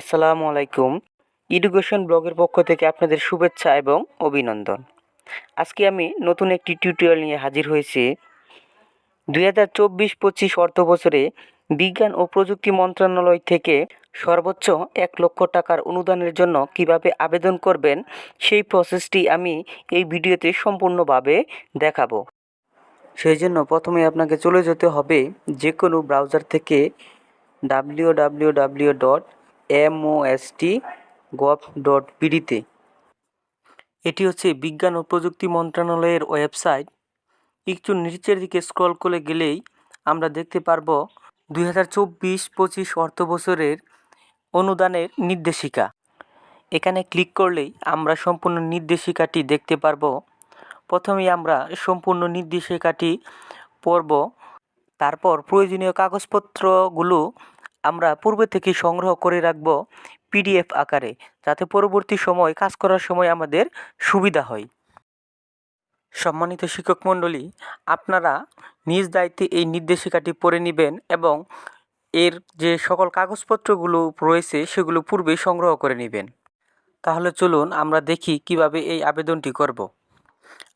আসসালামু আলাইকুম। এডুকেশন ব্লগের পক্ষ থেকে আপনাদের শুভেচ্ছা এবং অভিনন্দন। আজকে আমি নতুন একটি টিউটোরিয়াল নিয়ে হাজির হয়েছি। দুই হাজার চব্বিশ পঁচিশ অর্থ বছরে বিজ্ঞান ও প্রযুক্তি মন্ত্রণালয় থেকে সর্বোচ্চ এক লক্ষ টাকার অনুদানের জন্য কীভাবে আবেদন করবেন, সেই প্রসেসটি আমি এই ভিডিওতে সম্পূর্ণভাবে দেখাবো। সেই জন্য প্রথমে আপনাকে চলে যেতে হবে যে কোনো ব্রাউজার থেকে W W W dot MOST gov dot পিডিতে এটি হচ্ছে বিজ্ঞান ও প্রযুক্তি মন্ত্রণালয়ের ওয়েবসাইট। একটু নিচের দিকে স্ক্রল করে গেলেই আমরা দেখতে পারব দুই হাজার চব্বিশ পঁচিশ অর্থ বছরের অনুদানের নির্দেশিকা। এখানে ক্লিক করলেই আমরা সম্পূর্ণ নির্দেশিকাটি দেখতে পারব। প্রথমেই আমরা সম্পূর্ণ নির্দেশিকাটি পড়ব। তারপর প্রয়োজনীয় কাগজপত্রগুলো আমরা পূর্বে থেকে সংগ্রহ করে রাখব পিডিএফ আকারে, যাতে পরবর্তী সময় কাজ করার সময় আমাদের সুবিধা হয়। সম্মানিত শিক্ষক মণ্ডলী, আপনারা নিজ দায়িত্বে এই নির্দেশিকাটি পড়ে নেবেন এবং এর যে সকল কাগজপত্রগুলো রয়েছে সেগুলো পূর্বে সংগ্রহ করে নেবেন। তাহলে চলুন আমরা দেখি কীভাবে এই আবেদনটি করব।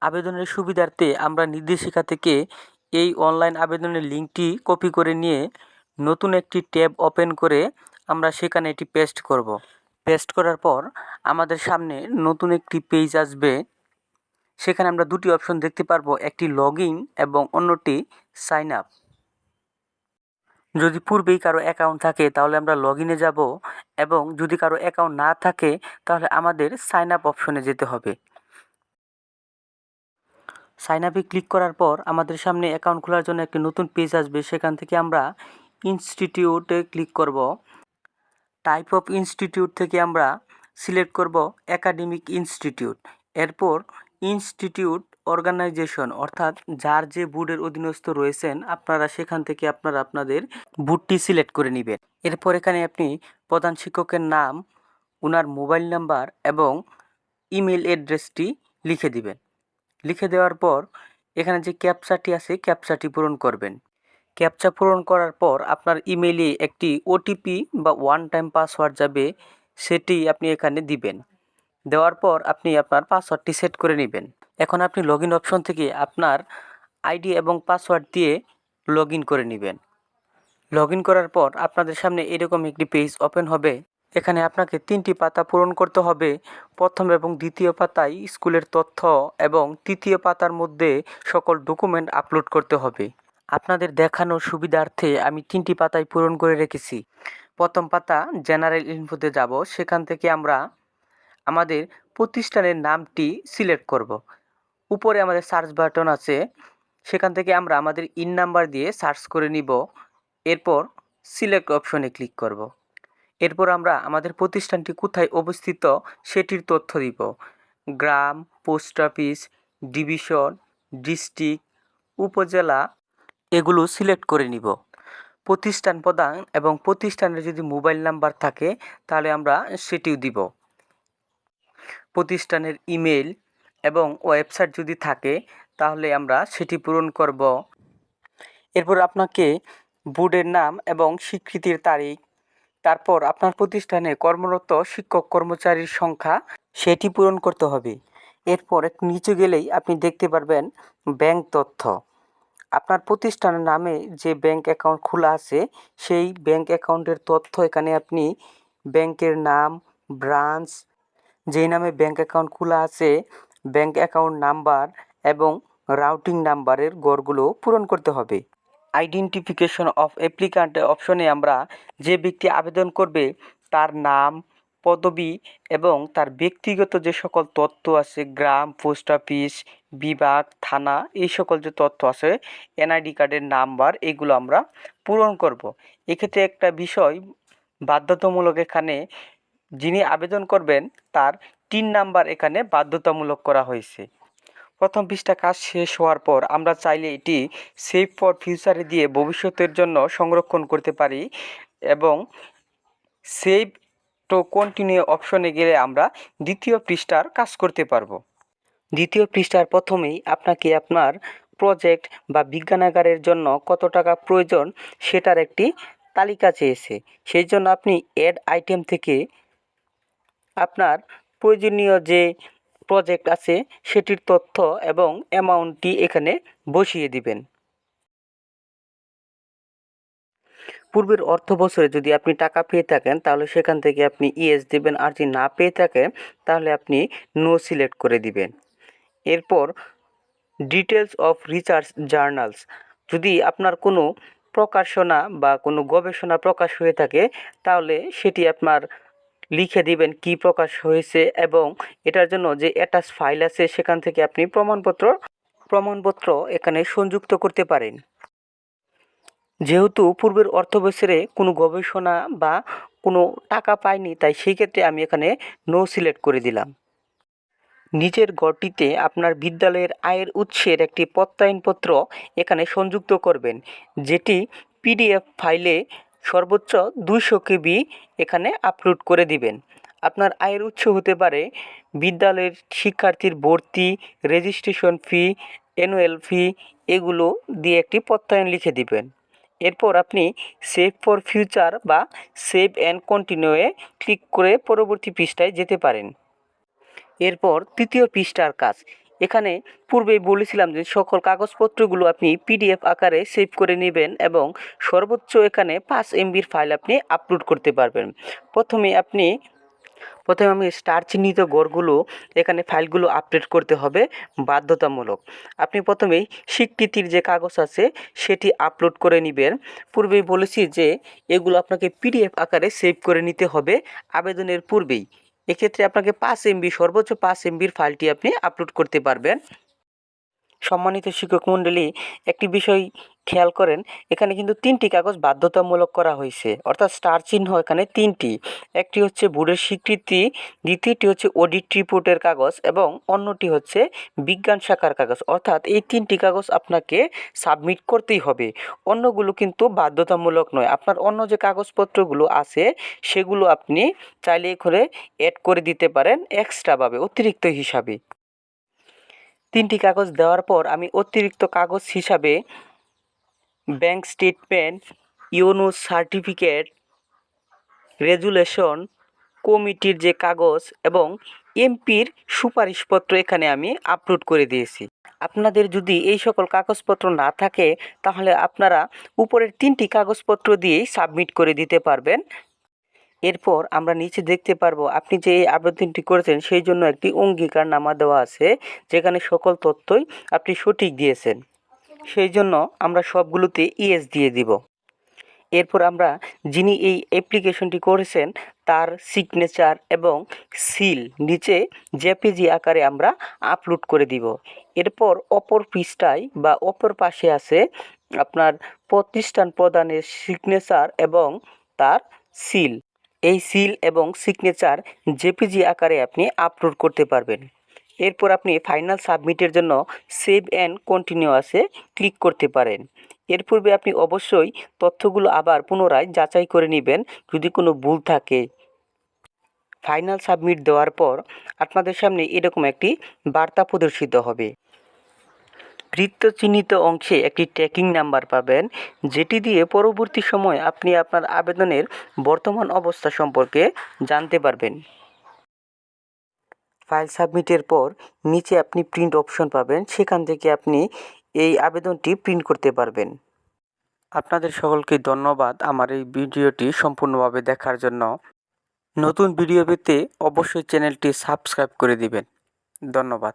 আবেদনের সুবিধার্থে আমরা নির্দেশিকা থেকে এই অনলাইন আবেদনের লিঙ্কটি কপি করে নিয়ে নতুন একটি ট্যাব ওপেন করে আমরা সেখানে এটি পেস্ট করব। পেস্ট করার পর আমাদের সামনে নতুন একটি পেজ আসবে। সেখানে আমরা দুটি অপশন দেখতে পারব, একটি লগ এবং অন্যটি সাইন আপ। যদি পূর্বেই কারও অ্যাকাউন্ট থাকে তাহলে আমরা লগ ইনে যাব এবং যদি কারও অ্যাকাউন্ট না থাকে তাহলে আমাদের সাইন আপ অপশনে যেতে হবে। সাইন আপে ক্লিক করার পর আমাদের সামনে অ্যাকাউন্ট খোলার জন্য একটি নতুন পেজ আসবে। সেখান থেকে আমরা ইনস্টিটিউটে ক্লিক করব। টাইপ অফ ইনস্টিটিউট থেকে আমরা সিলেক্ট করব একাডেমিক ইনস্টিটিউট। এরপর ইনস্টিটিউট অর্গানাইজেশন, অর্থাৎ যার যে বোর্ডের অধীনস্থ রয়েছেন, আপনারা সেখান থেকে আপনারা আপনাদের বুটটি সিলেক্ট করে নেবেন। এরপর এখানে আপনি প্রধান শিক্ষকের নাম ওনার মোবাইল নাম্বার এবং ইমেল অ্যাড্রেসটি লিখে দিবেন। লিখে দেওয়ার পর এখানে যে ক্যাপচাটি আছে, ক্যাপচাটি পূরণ করবেন। ক্যাপচা পূরণ করার পর আপনার ইমেইলে একটি ওটিপি বা ওয়ান টাইম পাসওয়ার্ড যাবে, সেটি আপনি এখানে দিবেন। দেওয়ার পর আপনি আপনার পাসওয়ার্ডটি সেট করে নেবেন। এখন আপনি লগ ইন অপশন থেকে আপনার আইডি এবং পাসওয়ার্ড দিয়ে লগ ইন করে নেবেন। লগ ইন করার পর আপনাদের সামনে এরকম একটি পেজ ওপেন হবে। এখানে আপনাকে তিনটি পাতা পূরণ করতে হবে। প্রথম এবং দ্বিতীয় পাতায় স্কুলের তথ্য এবং তৃতীয় পাতার মধ্যে সকল ডকুমেন্ট আপলোড করতে হবে। আপনাদের দেখানোর সুবিধার্থে আমি তিনটি পাতায় পূরণ করে রেখেছি। প্রথম পাতা, জেনারেল ইনফোতে যাব। সেখান থেকে আমরা আমাদের প্রতিষ্ঠানের নামটি সিলেক্ট করব। উপরে আমাদের সার্চ বাটন আছে। সেখান থেকে আমরা আমাদের ইন নাম্বার দিয়ে সার্চ করে নিব। এরপর সিলেক্ট অপশনে ক্লিক করব। এরপর আমরা আমাদের প্রতিষ্ঠানটি কোথায় অবস্থিত সেটির তথ্য দিব। গ্রাম, পোস্ট অফিস, ডিভিশন, ডিস্ট্রিক্ট, উপজেলা এগুলো সিলেক্ট করে নিব। প্রতিষ্ঠান প্রদান এবং প্রতিষ্ঠানের যদি মোবাইল নাম্বার থাকে, তাহলে আমরা সেটিও দিব। প্রতিষ্ঠানের ইমেল এবং ওয়েবসাইট যদি থাকে, তাহলে আমরা সেটি পূরণ করব। এরপর আপনাকে বোর্ডের নাম এবং স্বীকৃতির তারিখ, তারপর আপনার প্রতিষ্ঠানে কর্মরত শিক্ষক কর্মচারীর সংখ্যা, সেটি পূরণ করতে হবে। এরপর একটু নিচে গেলেই আপনি দেখতে পারবেন ব্যাংক তথ্য। আপনার প্রতিষ্ঠানের নামে যে ব্যাংক অ্যাকাউন্ট খোলা আছে, সেই ব্যাংক অ্যাকাউন্টের তথ্য এখানে আপনি ব্যাংকের নাম ব্রাঞ্চ যেই নামে ব্যাংক অ্যাকাউন্ট খোলা আছে ব্যাংক অ্যাকাউন্ট নাম্বার এবং রাউটিং নাম্বারের গড়গুলো পূরণ করতে হবে। আইডেন্টিফিকেশন অফ অ্যাপ্লিকান্ট অপশনে আমরা যে ব্যক্তি আবেদন করবে, তার নাম পদবি এবং তার ব্যক্তিগত যে সকল তথ্য আছে, গ্রাম, পোস্ট অফিস, বিভাগ, থানা, এই সকল যে তথ্য আছে, এনআইডি কার্ডের নাম্বার, এগুলো আমরা পূরণ করব। এক্ষেত্রে একটা বিষয় বাধ্যতামূলক এখানে যিনি আবেদন করবেন, তার তিন নাম্বার এখানে বাধ্যতামূলক করা হয়েছে। প্রথম পৃষ্ঠা কাজ শেষ হওয়ার পর আমরা চাইলে এটি সেভ ফর ফিউচারে দিয়ে ভবিষ্যতের জন্য সংরক্ষণ করতে পারি এবং সেভ তো কন্টিনিউ অপশনে গেলে আমরা দ্বিতীয় পৃষ্ঠার কাজ করতে পারব। দ্বিতীয় পৃষ্ঠার প্রথমেই আপনাকে আপনার প্রজেক্ট বা বিজ্ঞানাগারের জন্য কত টাকা প্রয়োজন সেটার একটি তালিকা চেয়েছে। সেই জন্য আপনি অ্যাড আইটেম থেকে আপনার প্রয়োজনীয় যে প্রজেক্ট আছে সেটির তথ্য এবং অ্যামাউন্টটি এখানে বসিয়ে দিবেন। পূর্বের অর্থ বছরে যদি আপনি টাকা পেয়ে থাকেন, তাহলে সেখান থেকে আপনি ইএস দিবেন আর যদি না পেয়ে থাকেন, তাহলে আপনি নো সিলেক্ট করে দিবেন। এরপর ডিটেলস অফ রিসার্চ জার্নালস। যদি আপনার কোনো প্রকাশনা বা কোনো গবেষণা প্রকাশ হয়ে থাকে, তাহলে সেটি আপনার লিখে দিবেন কি প্রকাশ হয়েছে এবং এটার জন্য যে অ্যাটাচ ফাইল আছে, সেখান থেকে আপনি প্রমাণপত্র প্রমাণপত্র এখানে সংযুক্ত করতে পারেন। যেহেতু পূর্বের অর্থ বছরে কোনো গবেষণা বা কোনো টাকা পাইনি, তাই সেই ক্ষেত্রে আমি এখানে নো সিলেক্ট করে দিলাম। নিজের ঘরটিতে আপনার বিদ্যালয়ের আয়ের উৎসের একটি প্রত্যয়নপত্র এখানে সংযুক্ত করবেন, যেটি পিডিএফ ফাইলে সর্বোচ্চ দুইশো কেবি এখানে আপলোড করে দিবেন। আপনার আয়ের উৎস হতে পারে বিদ্যালয়ের শিক্ষার্থীর ভর্তি রেজিস্ট্রেশন ফি অ্যানুয়াল ফি এগুলো দিয়ে একটি প্রত্যয়ন লিখে দিবেন। এরপর আপনি সেভ ফর ফিউচার বা সেভ অ্যান্ড কন্টিনিউয়ে ক্লিক করে পরবর্তী পৃষ্ঠায় যেতে পারেন। এরপর তৃতীয় পৃষ্ঠার কাজ। এখানে পূর্বেই বলেছিলাম যে সকল কাগজপত্রগুলো আপনি পিডিএফ আকারে সেভ করে নেবেন এবং সর্বোচ্চ এখানে পাঁচ এমবির ফাইল আপনি আপলোড করতে পারবেন। প্রথমে আপনি প্রথমে আমি স্টার চিহ্নিত গড়গুলো এখানে ফাইলগুলো আপডেট করতে হবে বাধ্যতামূলক। আপনি প্রথমেই স্বীকৃতির যে কাগজ আছে সেটি আপলোড করে নেবেন। পূর্বেই বলেছি যে এগুলো আপনাকে পিডিএফ আকারে সেভ করে নিতে হবে আবেদনের পূর্বেই। এক্ষেত্রে আপনাকে পাঁচ এমবি সর্বোচ্চ পাঁচ এমবির ফাইলটি আপনি আপলোড করতে পারবেন। সম্মানিত শিক্ষক মণ্ডলী, একটি বিষয় খেয়াল করেন, এখানে কিন্তু তিনটি কাগজ বাধ্যতামূলক করা হয়েছে। অর্থাৎ স্টার চিহ্ন এখানে তিনটি। একটি হচ্ছে বোর্ডের স্বীকৃতি, দ্বিতীয়টি হচ্ছে অডিট রিপোর্টের কাগজ এবং অন্যটি হচ্ছে বিজ্ঞান শাখার কাগজ। অর্থাৎ এই তিনটি কাগজ আপনাকে সাবমিট করতেই হবে। অন্যগুলো কিন্তু বাধ্যতামূলক নয়। আপনার অন্য যে কাগজপত্রগুলো আছে, সেগুলো আপনি চাইলে করে অ্যাড করে দিতে পারেন এক্সট্রাভাবে অতিরিক্ত হিসাবে। তিনটি কাগজ দেওয়ার পর আমি অতিরিক্ত কাগজ হিসাবে bank statement UNO certificate resolution কমিটির যে কাগজ এবং এমপির সুপারিশপত্র এখানে আমি আপলোড করে দিয়েছি। আপনাদের যদি এই সকল কাগজপত্র না থাকে, তাহলে আপনারা উপরের তিনটি কাগজপত্র দিয়েই সাবমিট করে দিতে পারবেন। এরপর আমরা নিচে দেখতে পারব, আপনি যে এই আবেদনটি করেছেন, সেই জন্য একটি অঙ্গীকার নামা দেওয়া আছে, যেখানে সকল তথ্যই আপনি সঠিক দিয়েছেন। সেই জন্য আমরা সবগুলোতে ইএস দিয়ে দিব। এরপর আমরা যিনি এই অ্যাপ্লিকেশনটি করেছেন, তার সিগনেচার এবং সিল নিচে জেপিজি আকারে আমরা আপলোড করে দিব। এরপর অপর পৃষ্ঠায় বা অপর পাশে আছে আপনার প্রতিষ্ঠান প্রদানের সিগনেচার এবং তার সিল। এই সিল এবং সিগনেচার জেপিজি আকারে আপনি আপলোড করতে পারবেন। এরপর আপনি ফাইনাল সাবমিটের জন্য সেভ অ্যান্ড কন্টিনিউ আসে ক্লিক করতে পারেন। এর পূর্বে আপনি অবশ্যই তথ্যগুলো আবার পুনরায় যাচাই করে নেবেন যদি কোনো ভুল থাকে। ফাইনাল সাবমিট দেওয়ার পর আপনাদের সামনে এরকম একটি বার্তা প্রদর্শিত হবে। বৃত্ত চিহ্নিত অংশে একটি ট্র্যাকিং নাম্বার পাবেন, যেটি দিয়ে পরবর্তী সময় আপনি আপনার আবেদনের বর্তমান অবস্থা সম্পর্কে জানতে পারবেন। ফাইল সাবমিটের পর নিচে আপনি প্রিন্ট অপশন পাবেন। সেখান থেকে আপনি এই আবেদনটি প্রিন্ট করতে পারবেন। আপনাদের সকলকে ধন্যবাদ আমার এই ভিডিওটি সম্পূর্ণভাবে দেখার জন্য। নতুন ভিডিও পেতে অবশ্যই চ্যানেলটি সাবস্ক্রাইব করে দিবেন। ধন্যবাদ।